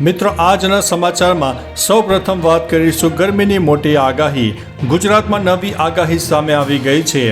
મિત્રો, આજના સમાચારમાં સૌ પ્રથમ વાત કરીશું ગરમીની મોટી આગાહી. ગુજરાતમાં નવી આગાહી સામે આવી ગઈ છે.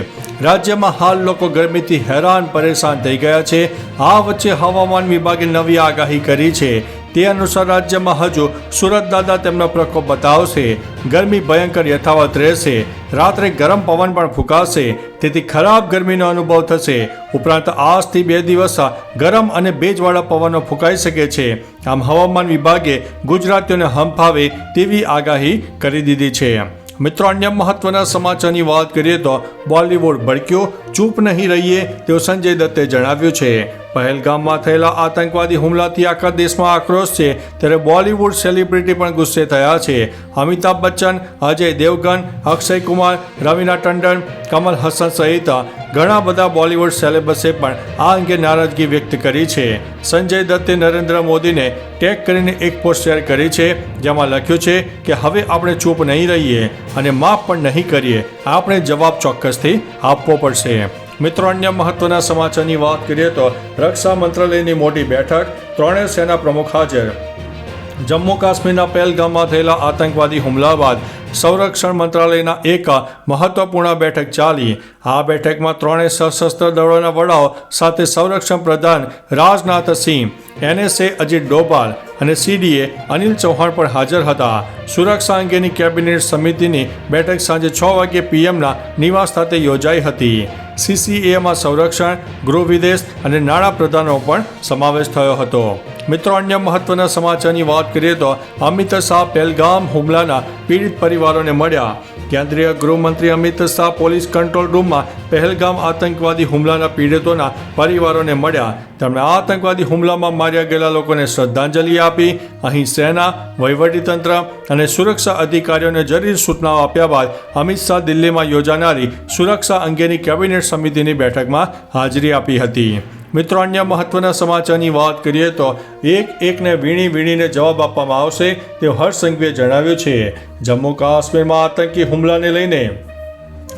રાજ્યમાં હાલ લોકો ગરમીથી હેરાન પરેશાન થઈ ગયા છે. આ વચ્ચે હવામાન વિભાગે નવી આગાહી કરી છે. તે અનુસાર રાજ્યમાં હજુ સુરત દાદા તેમનો પ્રકોપ બતાવશે. ગરમી ભયંકર યથાવત રહેશે. રાત્રે ગરમ પવન પણ ફૂંકાશે. તેથી ખરાબ ગરમીનો અનુભવ થશે. ઉપરાંત આજથી બે દિવસ ગરમ અને ભેજવાળા પવનો ફૂંકાઈ શકે છે. આમ હવામાન વિભાગે ગુજરાતીઓને હંફાવે તેવી આગાહી કરી દીધી છે. મિત્રો, અન્ય મહત્વના સમાચારની વાત કરીએ તો બોલિવૂડ ભડક્યો, ચૂપ નહીં રહીએ તેવું સંજય દત્તે જણાવ્યું છે. પહેલગામમાં થયેલા આતંકવાદી હુમલાથી આખા દેશમાં આક્રોશ છે, ત્યારે બોલિવૂડ સેલિબ્રિટી પણ ગુસ્સે થયા છે. અમિતાભ બચ્ચન, અજય દેવગન, અક્ષય કુમાર, રવિના ટંડન, કમલ હસન સહિત ઘણા બધા બોલિવૂડ સેલેબ્સે પણ આ અંગે નારાજગી વ્યક્ત કરી છે. સંજય દત્તે નરેન્દ્ર મોદીને ટેગ કરીને એક પોસ્ટ શેર કરી છે, જેમાં લખ્યું છે કે, હવે આપણે ચૂપ નહીં રહીએ અને માફ પણ નહીં કરીએ. આપણે જવાબ ચોક્કસથી આપવો પડશે. મિત્રો, અન્ય મહત્વના સમાચારની વાત કરીએ તો રક્ષા મંત્રાલયની મોટી બેઠક, ત્રણેય સેના પ્રમુખ હાજર. જમ્મુ કાશ્મીરના પહેલગામમાં થયેલા આતંકવાદી હુમલા બાદ સંરક્ષણ મંત્રાલયના એક મહત્વપૂર્ણ બેઠક ચાલી. આ બેઠકમાં ત્રણેય સશસ્ત્ર દળોના વડાઓ સાથે સંરક્ષણ પ્રધાન રાજનાથ સિંહ, એનએસએ અજીત ડોભાલ અને સીડીએ અનિલ ચૌહાણ પણ હાજર હતા. સુરક્ષા અંગેની કેબિનેટ સમિતિની બેઠક સાંજે છ વાગ્યે પીએમના નિવાસ ખાતે યોજાઈ હતી. સીસીએમાં સંરક્ષણ, ગૃહ વિદેશ અને નાણાં પ્રધાનો પણ સમાવેશ થયો હતો. મિત્રો, અન્ય મહત્વના સમાચારની વાત કરીએ તો અમિત શાહ પહેલગામ હુમલાના પીડિત પરિવારોને મળ્યા. કેન્દ્રીય ગૃહમંત્રી અમિત શાહ પોલીસ કંટ્રોલ રૂમમાં પહેલગામ આતંકવાદી હુમલાના પીડિતોના પરિવારોને મળ્યા. તેમણે આ આતંકવાદી હુમલામાં માર્યા ગયેલા લોકોને શ્રદ્ધાંજલિ આપી. અહીં સેના, વહીવટીતંત્ર અને સુરક્ષા અધિકારીઓને જરૂરી સૂચનાઓ આપ્યા બાદ અમિત શાહ દિલ્હીમાં યોજાનારી સુરક્ષા અંગેની કેબિનેટ સમિતિની બેઠકમાં હાજરી આપી હતી. મિત્રો, અન્ય મહત્વના સમાચારની વાત કરીએ તો એક એકને વીણી વીણીને જવાબ આપવામાં આવશે તે હર્ષ જણાવ્યું છે. જમ્મુ કાશ્મીરમાં આતંકી હુમલાને લઈને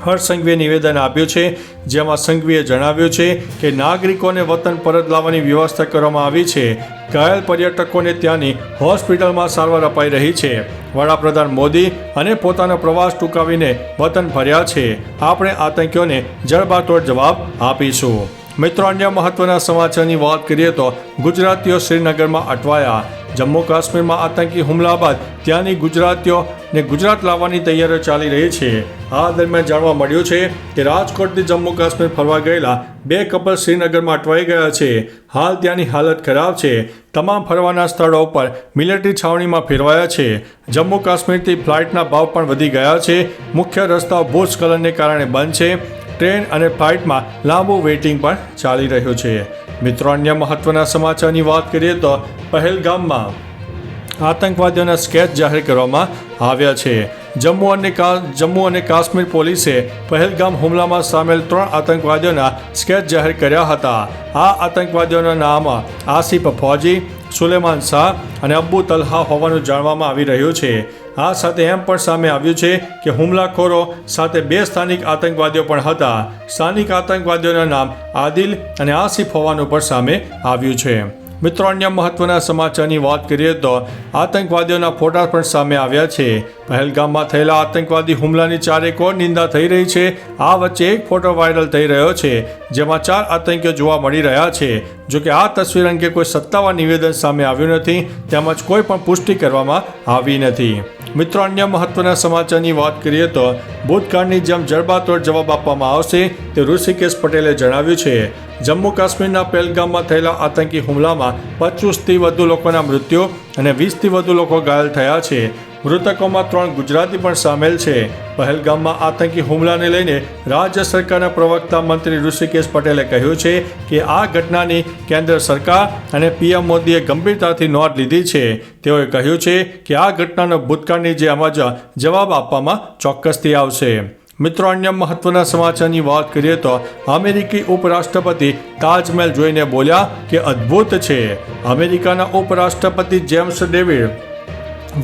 હર્ષ સંઘવીએ નિવેદન આપ્યું છે. જેમાં સંઘવીએ જણાવ્યું છે કે નાગરિકોને વતન પરત લાવવાની વ્યવસ્થા કરવામાં આવી છે. ઘાયલ પર્યટકોને ત્યાંની હોસ્પિટલમાં સારવાર અપાઈ રહી છે. વડાપ્રધાન મોદી અને પોતાનો પ્રવાસ ટૂંકાવીને વતન ફર્યા છે. આપણે આતંકીઓને જડબાતોડ જવાબ આપીશું. મિત્રો, અન્ય મહત્વના સમાચારની વાત કરીએ તો ગુજરાતીઓ શ્રીનગરમાં અટવાયા. જમ્મુ કાશ્મીરમાં આતંકી હુમલા બાદ ત્યાંની ગુજરાતીઓને ગુજરાત લાવવાની તૈયારીઓ ચાલી રહી છે. આ દરમિયાન જાણવા મળ્યું છે કે રાજકોટથી જમ્મુ કાશ્મીર ફરવા ગયેલા બે કપલ શ્રીનગરમાં અટવાઈ ગયા છે. હાલ ત્યાંની હાલત ખરાબ છે. તમામ ફરવાના સ્થળો પર મિલિટરી છાવણીમાં ફેરવાયા છે. જમ્મુ કાશ્મીરથી ફ્લાઇટના ભાવ પણ વધી ગયા છે. મુખ્ય રસ્તાઓ ભૂસ્ખલનને કારણે બંધ છે. ટ્રેન અને ફ્લાઇટમાં લાંબુ વેઇટિંગ પણ ચાલી રહ્યું છે. મિત્રો, અન્ય મહત્વના સમાચારની વાત કરીએ તો પહેલગામમાં આતંકવાદીઓના સ્કેચ જાહેર કરવામાં આવ્યા છે. જમ્મુ અને જમ્મુ અને કાશ્મીર પોલીસે પહેલગામ હુમલામાં સામેલ ત્રણ આતંકવાદીઓના સ્કેચ જાહેર કર્યા હતા. આ આતંકવાદીઓના નામ આસિફ ફૌજી, સુલેમાન શાહ અને અબ્બુ તલહા હોવાનું જાણવામાં આવી રહ્યું છે. આ સાથે એમ પણ સામે આવ્યું છે કે હુમલાખોરો સાથે બે સ્થાનિક આતંકવાદીઓ પણ હતા. સ્થાનિક આતંકવાદીઓના નામ આદિલ અને આસિફ હોવાનું પણ સામે આવ્યું છે. મિત્રો, અન્ય મહત્વના સમાચારની વાત કરીએ તો આતંકવાદીઓના ફોટા પણ સામે આવ્યા છે. પહેલગામમાં થયેલા આતંકવાદી હુમલાની ચારેકોર નિંદા થઈ રહી છે. આ વચ્ચે એક ફોટો વાયરલ થઈ રહ્યો છે, જેમાં ચાર આતંકીઓ જોવા મળી રહ્યા છે. જો કે આ તસવીર અંગે કોઈ સત્તાવાર નિવેદન સામે આવ્યું નથી, તેમજ કોઈ પણ પુષ્ટિ કરવામાં આવી નથી. મિત્રો, અન્ય મહત્વના સમાચારની વાત કરીએ તો ભૂતકાળની જેમ જડબાતોડ જવાબ આપવામાં આવશે તે ઋષિકેશ પટેલે જણાવ્યું છે. જમ્મુ કાશ્મીરના પહેલગામમાં થયેલા આતંકી હુમલામાં પચીસથી વધુ લોકોના મૃત્યુ અને વીસથી વધુ લોકો ઘાયલ થયા છે. મૃતકોમાં ત્રણ ગુજરાતી પણ સામેલ છે. પહેલગામમાં આતંકી હુમલાને લઈને રાજ્ય સરકારના પ્રવક્તા મંત્રી ઋષિકેશ પટેલે કહ્યું છે કે આ ઘટનાની કેન્દ્ર સરકાર અને પીએમ મોદીએ ગંભીરતાથી નોંધ લીધી છે. તેઓએ કહ્યું છે કે આ ઘટનાનો ભૂતકાળની જે જવાબ આપવામાં ચોક્કસથી આવશે. મિત્રો, અન્ય મહત્વના સમાચારની વાત કરીએ તો અમેરિકી ઉપરાષ્ટ્રપતિ તાજમહેલ જોઈને બોલ્યા કે અદ્ભુત છે. અમેરિકાના ઉપરાષ્ટ્રપતિ જેમ્સ ડેવિડ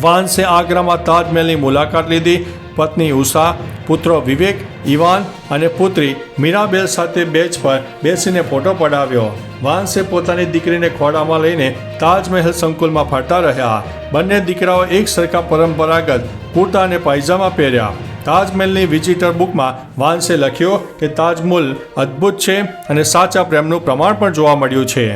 વાન્સે આગ્રામાં તાજમહેલની મુલાકાત લીધી. પત્ની ઉષા, પુત્રો વિવેક ઇવાન અને પુત્રી મીરાબેલ સાથે બેચ પર બેસીને ફોટો પડાવ્યો. વાન્સે પોતાની દીકરીને ખોડામાં લઈને તાજમહેલ સંકુલમાં ફરતા રહ્યા. બંને દીકરાઓ એક સરખા પરંપરાગત કુર્તા અને પાયજામા પહેર્યા. તાજમહેલની વિઝિટર બુકમાં વાન્સે લખ્યો કે, તાજમહેલ અદ્ભુત છે અને સાચા પ્રેમનું પ્રમાણ પણ જોવા મળ્યું છે.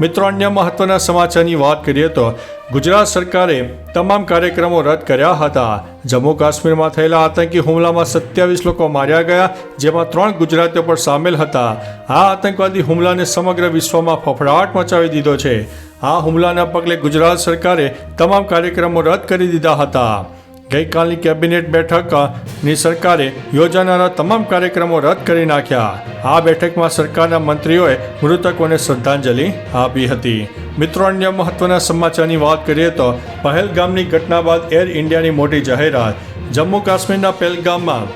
મિત્રો, અન્ય મહત્વના સમાચારની વાત કરીએ તો ગુજરાત સરકારે તમામ કાર્યક્રમો રદ કર્યા હતા. જમ્મુ કાશ્મીરમાં થયેલા આતંકી હુમલામાં સત્યાવીસ લોકો માર્યા ગયા, જેમાં ત્રણ ગુજરાતીઓ પણ સામેલ હતા. આ આતંકવાદી હુમલાને સમગ્ર વિશ્વમાં ફફડાટ મચાવી દીધો છે. આ હુમલાના પગલે ગુજરાત સરકારે તમામ કાર્યક્રમો રદ કરી દીધા હતા. ગઈકાલની કેબિનેટ બેઠકની સરકારે યોજાનારા તમામ કાર્યક્રમો રદ કરી નાખ્યા. આ બેઠકમાં સરકારના મંત્રીઓએ મૃતકોને શ્રદ્ધાંજલિ આપી હતી. મિત્રો, અન્ય મહત્વના સમાચારની વાત કરીએ તો, પહેલગામની ઘટના બાદ એર ઇન્ડિયાની મોટી જાહેરાત. જમ્મુ કાશ્મીરના પહેલગામમાં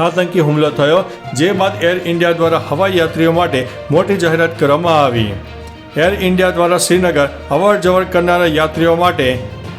આતંકી હુમલો થયો, જે બાદ એર ઇન્ડિયા દ્વારા હવાઈ યાત્રીઓ માટે મોટી જાહેરાત કરવામાં આવી. એર ઇન્ડિયા દ્વારા શ્રીનગર અવર જવર કરનારા યાત્રીઓ માટે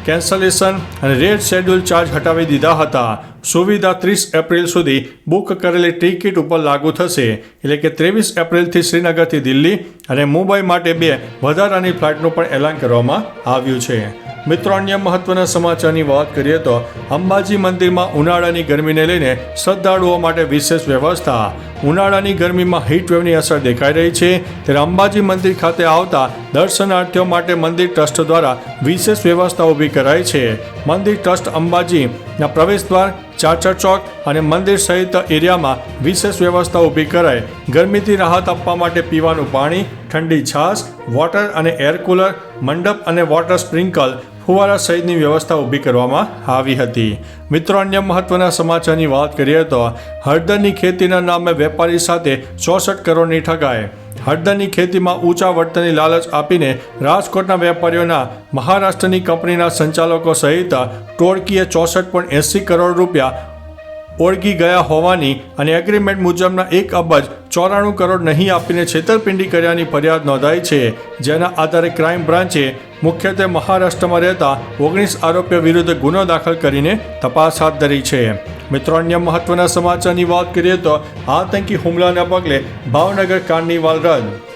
કેન્સલેશન અને રેડ શેડ્યુલ ચાર્જ હટાવી દીધા હતા. સુવિધા ત્રીસ એપ્રિલ સુધી બુક કરેલી ટિકિટ ઉપર લાગુ થશે. એટલે કે ત્રેવીસ એપ્રિલથી શ્રીનગરથી દિલ્હી અને મુંબઈ માટે બે વધારાની ફ્લાઇટનું પણ એલાન કરવામાં આવ્યું છે. મિત્રો, અન્ય મહત્વના સમાચારની વાત કરીએ તો અંબાજી મંદિરમાં ઉનાળાની ગરમીને લઈને શ્રદ્ધાળુઓ માટે વિશેષ વ્યવસ્થા. ઉનાળાની ગરમીમાં હીટવેવની અસર દેખાઈ રહી છે. ત્યારે અંબાજી મંદિર ખાતે આવતા દર્શનાર્થીઓ માટે મંદિર ટ્રસ્ટ દ્વારા વિશેષ વ્યવસ્થા ઊભી કરાઈ છે. મંદિર ટ્રસ્ટ અંબાજીના પ્રવેશ દ્વાર ચાચર ચોક અને મંદિર સહિત એરિયામાં વિશેષ વ્યવસ્થા ઊભી કરાઈ. ગરમીથી રાહત આપવા માટે પીવાનું પાણી, ઠંડી છાશ, વોટર અને એર કુલર, મંડપ અને વોટર સ્પ્રિંકલ, ફુવારા સહિતની વ્યવસ્થા ઊભી કરવામાં આવી હતી. મિત્રો, અન્ય મહત્વના સમાચારની વાત કરીએ તો હળદરની ખેતીના નામે વેપારી સાથે ચોસઠ કરોડની ઠગાઈ. હળદરની ખેતીમાં ઊંચા વળતરની લાલચ આપીને રાજકોટના વેપારીઓના મહારાષ્ટ્રની કંપનીના સંચાલકો સહિત ટોળકીએ ચોસઠ એંસી કરોડ રૂપિયા ઓળગી ગયા હોવાની અને એગ્રીમેન્ટ મુજબના એક અબજ ચોરાણું કરોડ નહીં આપીને છેતરપિંડી કર્યાની ફરિયાદ નોંધાઈ છે, જેના આધારે ક્રાઇમ બ્રાન્ચે મુખ્યત્વે મહારાષ્ટ્રમાં રહેતા ઓગણીસ આરોપીઓ વિરુદ્ધ ગુનો દાખલ કરીને તપાસ હાથ ધરી છે. મિત્રો, અન્ય મહત્વના સમાચારની વાત કરીએ તો આતંકી હુમલાના પગલે ભાવનગર કાર્નિવાલ રદ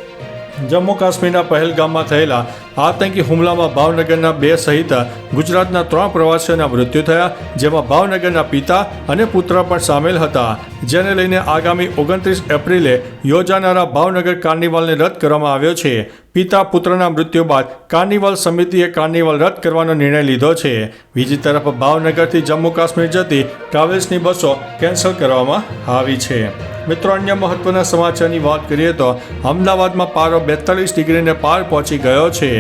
જમ્મુ કાશ્મીરના પહેલગામમાં થયેલા આતંકી હુમલામાં ભાવનગરના બે સહિત ગુજરાતના ત્રણ પ્રવાસીઓના મૃત્યુ થયા, જેમાં ભાવનગરના પિતા અને પુત્ર પણ સામેલ હતા. જેને લઈને આગામી ઓગણત્રીસ એપ્રિલે યોજાનારા ભાવનગર કાર્નિવાલને રદ કરવામાં આવ્યો છે. પિતા પુત્રના મૃત્યુ બાદ કાર્નિવલ સમિતિએ કાર્નિવલ રદ કરવાનો નિર્ણય લીધો છે. બીજી તરફ ભાવનગરથી જમ્મુ કાશ્મીર જતી ટ્રાવેલ્સની બસો કેન્સલ કરવામાં આવી છે. મિત્રો, અન્ય મહત્વના સમાચારની વાત કરીએ તો અમદાવાદમાં પારો બેતાલીસ ડિગ્રીને પાર પહોંચી ગયો છે.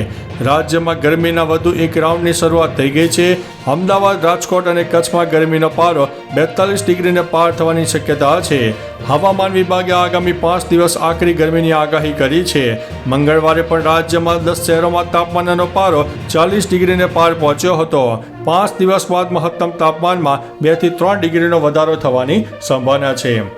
રાજ્યમાં ગરમીના વધુ એક રાઉન્ડની શરૂઆત થઈ ગઈ છે. અમદાવાદ, રાજકોટ અને કચ્છમાં ગરમીનો પારો બેતાલીસ ડિગ્રીને પાર થવાની શક્યતા છે. હવામાન વિભાગે આગામી પાંચ દિવસ આકરી ગરમીની આગાહી કરી છે. મંગળવારે પણ રાજ્યમાં દસ શહેરોમાં તાપમાનનો પારો ચાલીસ ડિગ્રીને પાર પહોંચ્યો હતો. પાંચ દિવસ બાદ મહત્તમ તાપમાનમાં બેથી ત્રણ ડિગ્રીનો વધારો થવાની સંભાવના છે.